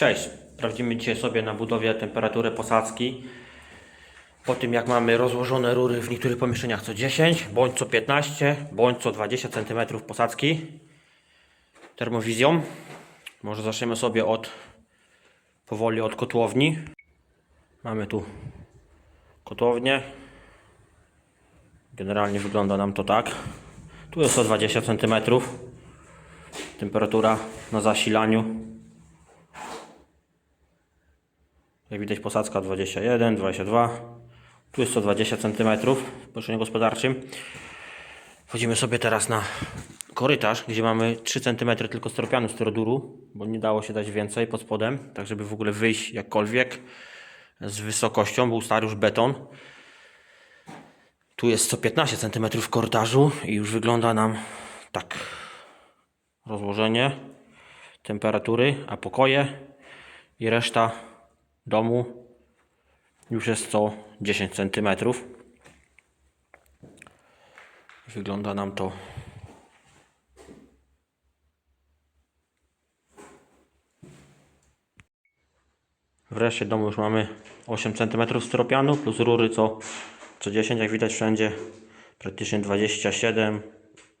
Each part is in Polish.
Cześć, sprawdzimy dzisiaj sobie na budowie temperaturę posadzki. Po tym jak mamy rozłożone rury w niektórych pomieszczeniach co 10, bądź co 15, bądź co 20 cm posadzki termowizją. Może zaczniemy sobie od powoli od kotłowni. Mamy tu kotłownię. Generalnie wygląda nam to tak. Tu jest 120 cm. Temperatura na zasilaniu Jak widać posadzka 21, 22. Tu jest 120 cm w pomieszczeniu gospodarczym. Wchodzimy sobie teraz na korytarz, gdzie mamy 3 cm tylko stropianu styroduru, bo nie dało się dać więcej pod spodem, tak żeby w ogóle wyjść jakkolwiek z wysokością, był stary już beton. Tu jest 115 cm w korytarzu i już wygląda nam tak rozłożenie temperatury, a pokoje i reszta domu. Już jest to 10 cm. Wygląda nam to. W reszcie domu już mamy 8 cm styropianu plus rury co, co 10 jak widać wszędzie. Praktycznie 27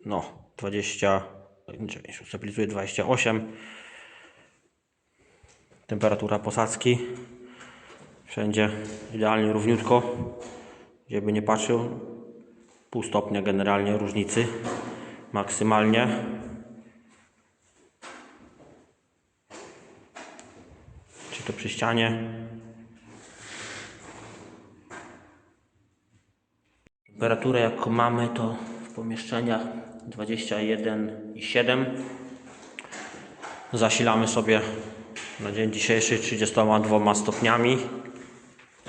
no 20 nie, się stabilizuje 28 temperatura posadzki wszędzie idealnie równiutko gdzie by nie patrzył. Pół stopnia generalnie różnicy maksymalnie. Czy to przy ścianie? Temperaturę jaką mamy to w pomieszczeniach 21,7 zasilamy sobie na dzień dzisiejszy 32 stopniami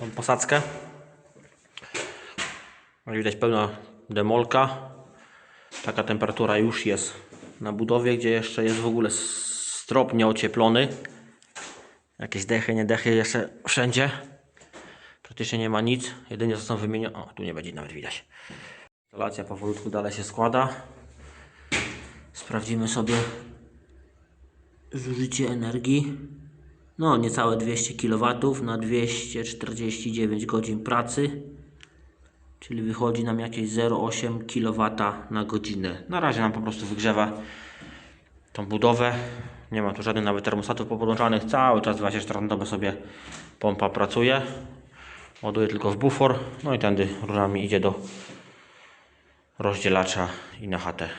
tą posadzkę. Jak widać pełna demolka. Taka temperatura już jest na budowie, gdzie jeszcze jest w ogóle strop nieocieplony. Jakieś dechy, nie dechy jeszcze wszędzie. Praktycznie nie ma nic. Jedynie są wymienione. O, tu nie będzie nawet widać. Instalacja powolutku dalej się składa. Sprawdzimy sobie zużycie energii. No, niecałe 200 kW na 249 godzin pracy. Czyli wychodzi nam jakieś 0,8 kW na godzinę. Na razie nam po prostu wygrzewa tą budowę. Nie ma tu żadnych nawet termostatów popodłączanych. Cały czas 24 na dobę sobie pompa pracuje. Ładuje tylko w bufor. No i tędy rurami idzie do rozdzielacza i na chatę.